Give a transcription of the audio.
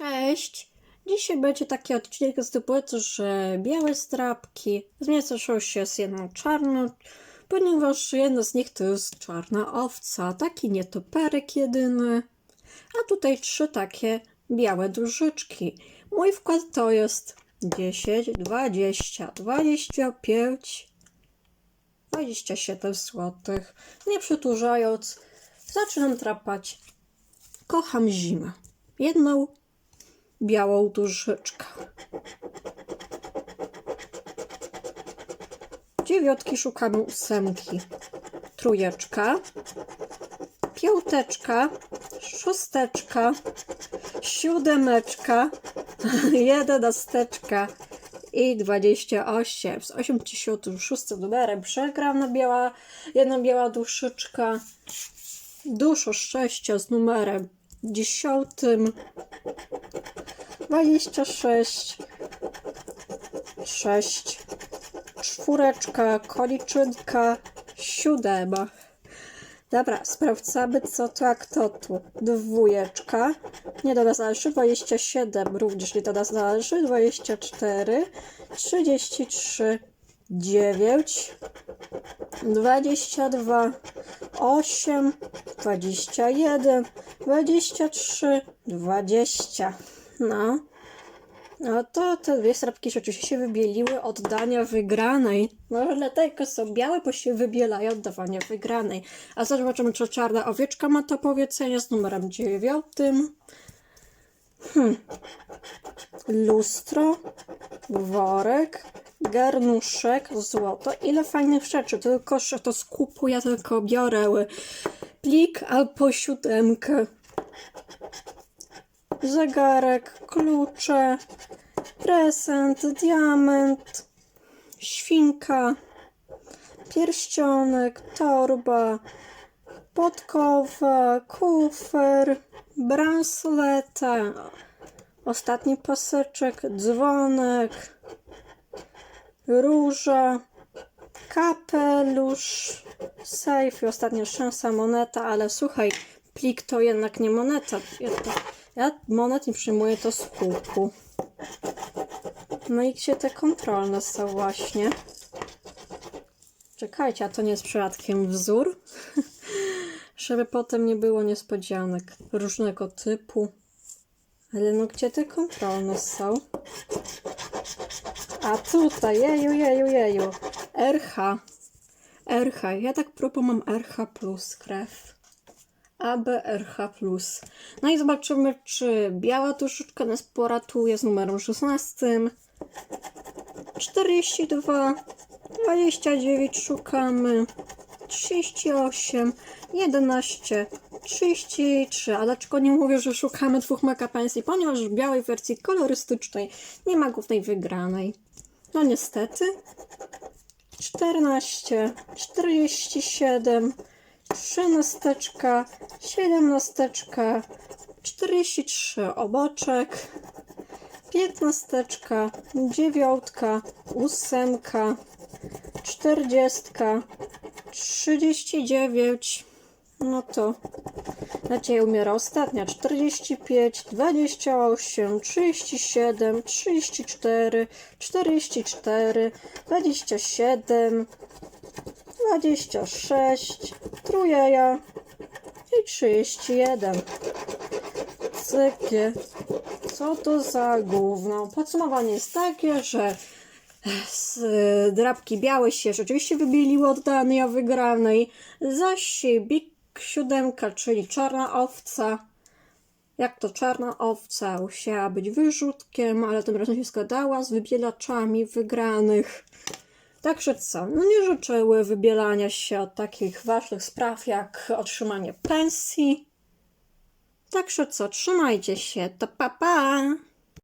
Cześć! Dzisiaj będzie taki odcinek z typu, że białe strapki zmieszczą się z jedną czarną, ponieważ jedna z nich to jest czarna owca, taki nietoperek jedyny, a tutaj trzy takie białe dużyczki. Mój wkład to jest 10, 20, 25, 27 zł. Nie przedłużając, zaczynam trapać. Kocham zimę. Jedną białą duszyczkę. Dziewiątki szukamy ósemki. Trójeczka. Piąteczka. Szósteczka. Siódemeczka. Jedenasteczka. I 28. Z 86 numerem przegrana biała, jedna biała duszyczka. Dużo szczęścia z numerem dziesiątym. 26 6 czwóreczka, koliczynka, siódema. Dobra, sprawdzamy co to jak to tu. Dwójeczka, nie do nas należy, 27 również nie do nas należy, 24, 33, 9, 22, 8, 21, 23, 20. No. No to te dwie strapki rzeczywiście się wybieliły od dania wygranej. No dlatego są białe, bo się wybielają od dawania wygranej. A zobaczymy, czy czarna owieczka ma to powiedzenie z numerem dziewiątym. Hmm. Lustro, worek, garnuszek, złoto. Ile fajnych rzeczy, tylko że to skupu ja tylko biorę plik albo siódemkę. Zegarek, klucze, prezent, diament, świnka, pierścionek, torba, podkowa, kufer, bransoleta, ostatni paseczek, dzwonek, róża, kapelusz, sejf i ostatnia szansa moneta, ale słuchaj, plik to jednak nie moneta. Ja, to, ja monet nie przyjmuję to z pułku. No i gdzie te kontrolne są właśnie? Czekajcie, a to nie jest przypadkiem wzór? Żeby potem nie było niespodzianek różnego typu. Ale no gdzie te kontrolne są? A tutaj, jeju, jeju, jeju. RH. RH. Ja tak propos mam RH plus krew. ABRH. No i zobaczymy, czy biała tuszyczka nas poratuje z numerem 16. 42, 29 szukamy. 38, 11, 33. A dlaczego nie mówię, że szukamy dwóch mega pensji? Ponieważ w białej wersji kolorystycznej nie ma głównej wygranej. No niestety. 14, 47, trzynasteczka, siedemnasteczka, 43 oboczek, piętnasteczka, dziewiątka, ósemka, czterdziestka, trzydzieści dziewięć, no to nadzieja umiera ostatnia, 45, 28, 37, 34, 44, 27, 26, trójeja i 31. Cykie. Co to za gówno? Podsumowanie jest takie, że z drapki białe się rzeczywiście wybieliły od danej wygranej, zaś Big siódemka, czyli czarna owca, jak to czarna owca musiała być wyrzutkiem, ale tym razem się zgadała z wybielaczami wygranych. Także co, no nie życzyły wybielania się od takich ważnych spraw jak otrzymanie pensji. Także co, trzymajcie się, to pa pa!